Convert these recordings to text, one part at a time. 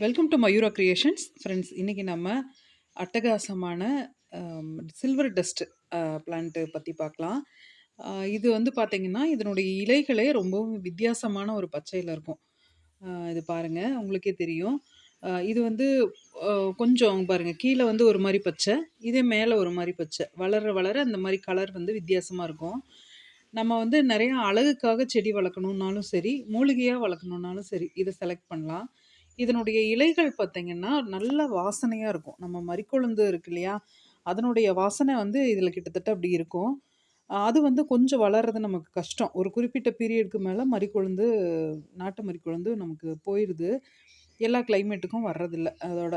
Welcome to Mayura creations friends இன்றைக்கி நம்ம அட்டகாசமான சில்வர் டஸ்ட் பிளான்ட்டு பற்றி பார்க்கலாம். Uh, இது வந்து பார்த்திங்கன்னா இதனுடைய இலைகளே ரொம்பவும் வித்தியாசமான ஒரு பச்சையில் இருக்கும். Uh, இது பாருங்கள் உங்களுக்கே தெரியும். Uh, இது வந்து கொஞ்சம் பாருங்கள் கீழே வந்து ஒரு மாதிரி பச்சை இதே மேலே ஒரு மாதிரி பச்சை. வளர வளர அந்த மாதிரி கலர் வந்து வித்தியாசமாக இருக்கும். நம்ம வந்து நிறையா அழகுக்காக செடி வளர்க்கணுன்னாலும் சரி மூலிகையாக வளர்க்கணுன்னாலும் சரி இதை செலக்ட் பண்ணலாம். இதனுடைய இலைகள் பார்த்தீங்கன்னா நல்ல வாசனையாக இருக்கும். நம்ம மறிக்கொழுந்து இருக்கு இல்லையா? அதனுடைய வாசனை வந்து இதில் கிட்டத்தட்ட அப்படி இருக்கும். அது வந்து கொஞ்சம் வளர்றது நமக்கு கஷ்டம். ஒரு குறிப்பிட்ட பீரியடுக்கு மேலே மறிக்கொழுந்து நாட்டு மறிக்கொழுந்து நமக்கு போயிடுது எல்லா கிளைமேட்டுக்கும் வர்றதில்ல அதோட.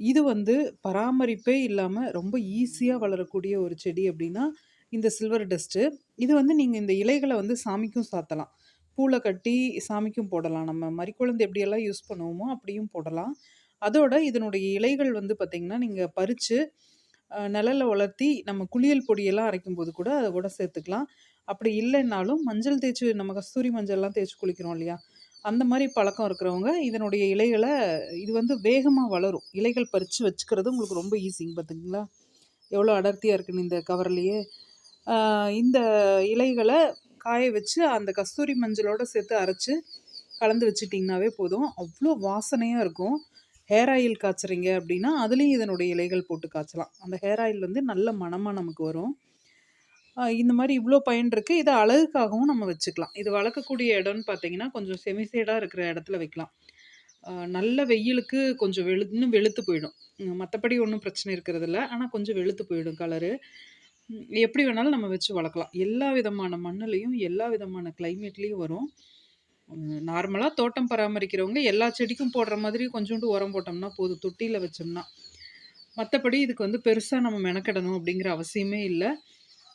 இது வந்து பராமரிப்பே இல்லாமல் ரொம்ப ஈஸியாக வளரக்கூடிய ஒரு செடி அப்படின்னா இந்த சில்வர் டஸ்ட்டு இது வந்து நீங்கள் இந்த இலைகளை வந்து சாமிக்கும் சாத்தலாம். பூவில் கட்டி சாமிக்கும் போடலாம். நம்ம மறிக்குழந்து எப்படியெல்லாம் யூஸ் பண்ணுவோமோ அப்படியும் போடலாம். அதோட இதனுடைய இலைகள் வந்து பார்த்திங்கன்னா நீங்கள் பறித்து நிழலில் வளர்த்தி நம்ம குளியல் பொடியெல்லாம் அரைக்கும் போது கூட அதை கூட சேர்த்துக்கலாம். அப்படி இல்லைன்னாலும் மஞ்சள் தேய்ச்சி நம்ம கஸ்தூரி மஞ்சள்லாம் தேய்ச்சி குளிக்கிறோம் இல்லையா? அந்த மாதிரி பழக்கம் இருக்கிறவங்க இதனுடைய இலைகளை இது வந்து வேகமாக வளரும். இலைகள் பறித்து வச்சுக்கிறது உங்களுக்கு ரொம்ப ஈஸிங்க பார்த்துங்களா எவ்வளோ அடர்த்தியாக இருக்குன்னு இந்த கவர்லேயே இந்த இலைகளை காய வச்சு அந்த கஸ்தூரி மஞ்சளோட சேர்த்து அரைச்சு கலந்து வச்சிட்டிங்கனாவே போதும். அவ்வளோ வாசனையாக இருக்கும். ஹேர் ஆயில் காய்ச்சுறீங்க அப்படின்னா அதுலேயும் இதனுடைய இலைகள் போட்டு காய்ச்சலாம். அந்த ஹேர் ஆயில் வந்து நல்ல மணமாக நமக்கு வரும். இந்த மாதிரி இவ்வளோ பயன் இருக்குது இதை அழகுக்காகவும் நம்ம வச்சுக்கலாம். இது வளர்க்கக்கூடிய இடம்னு பார்த்தீங்கன்னா கொஞ்சம் செமிசேடாக இருக்கிற இடத்துல வைக்கலாம். நல்ல வெயிலுக்கு கொஞ்சம் வெளு இன்னும் வெளுத்து போயிடும். மற்றபடி ஒன்றும் பிரச்சனை இருக்கிறதில்ல. ஆனால் கொஞ்சம் வெளுத்து போயிடும் கலரு எப்படி வேணாலும் நம்ம வச்சு வளர்க்கலாம். எல்லா விதமான மண்ணுலேயும் எல்லா விதமான கிளைமேட்லேயும் வரும். நார்மலாக தோட்டம் பராமரிக்கிறவங்க எல்லா செடிக்கும் போடுற மாதிரி கொஞ்சோண்டு உரம் போட்டோம்னா போதும். தொட்டியில் வச்சோம்னா. மற்றபடி இதுக்கு வந்து பெருசாக நம்ம மெனக்கிடணும் அப்படிங்கிற அவசியமே இல்லை.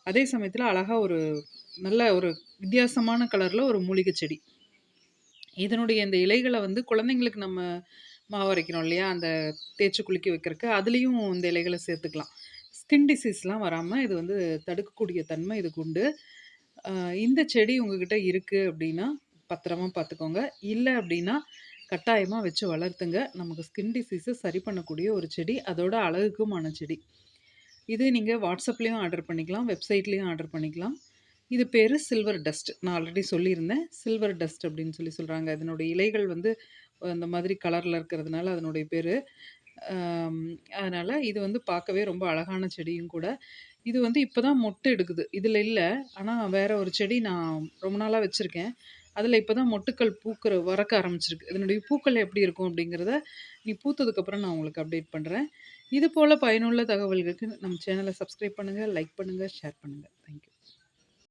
அதே சமயத்தில் அழகாக ஒரு நல்ல ஒரு வித்தியாசமான கலரில் ஒரு மூலிகை செடி. இதனுடைய இந்த இலைகளை வந்து குழந்தைங்களுக்கு நம்ம மாவு அரைக்கிறோம் இல்லையா? அந்த தேய்ச்சி குளிக்க வைக்கிறதுக்கு அதுலேயும் இந்த இலைகளை சேர்த்துக்கலாம். ஸ்கின் டிசீஸ்லாம் வராமல் இது வந்து தடுக்கக்கூடிய தன்மை இதுக்கு உண்டு. இந்த செடி உங்ககிட்ட இருக்குது அப்படின்னா பத்திரமா பார்த்துக்கோங்க இல்லை அப்படின்னா கட்டாயமாக வச்சு வளர்த்துங்க. நமக்கு ஸ்கின் டிசீஸை சரி பண்ணக்கூடிய ஒரு செடி அதோட அழகுக்குமான செடி. இது நீங்கள் வாட்ஸ்அப்லேயும் ஆர்டர் பண்ணிக்கலாம் வெப்சைட்லேயும் ஆர்டர் பண்ணிக்கலாம். இது பேர் சில்வர் டஸ்ட். நான் ஆல்ரெடி சொல்லியிருந்தேன். சில்வர் டஸ்ட் அப்படின்னு சொல்லி சொல்கிறாங்க அதனுடைய இலைகள் வந்து அந்த மாதிரி கலரில் இருக்கிறதுனால அதனுடைய பேர். அதனால் இது வந்து பார்க்கவே ரொம்ப அழகான செடியும் கூட. இது வந்து இப்போ தான் மொட்டு எடுக்குது. இதில் இல்லை. ஆனால் வேறு ஒரு செடி நான் ரொம்ப நாளாக வச்சுருக்கேன். அதில் இப்போ தான் மொட்டுக்கள் பூக்கிற வரக்க ஆரம்பிச்சிருக்கு. இதனுடைய பூக்கள் எப்படி இருக்கும் அப்படிங்கிறத நீ பூத்ததுக்கப்புறம் நான் உங்களுக்கு அப்டேட் பண்ணுறேன் இது போல் பயனுள்ள தகவல்களுக்கு நம்ம சேனலை சப்ஸ்கிரைப் பண்ணுங்கள் லைக் பண்ணுங்கள் ஷேர் பண்ணுங்கள் தேங்க்யூ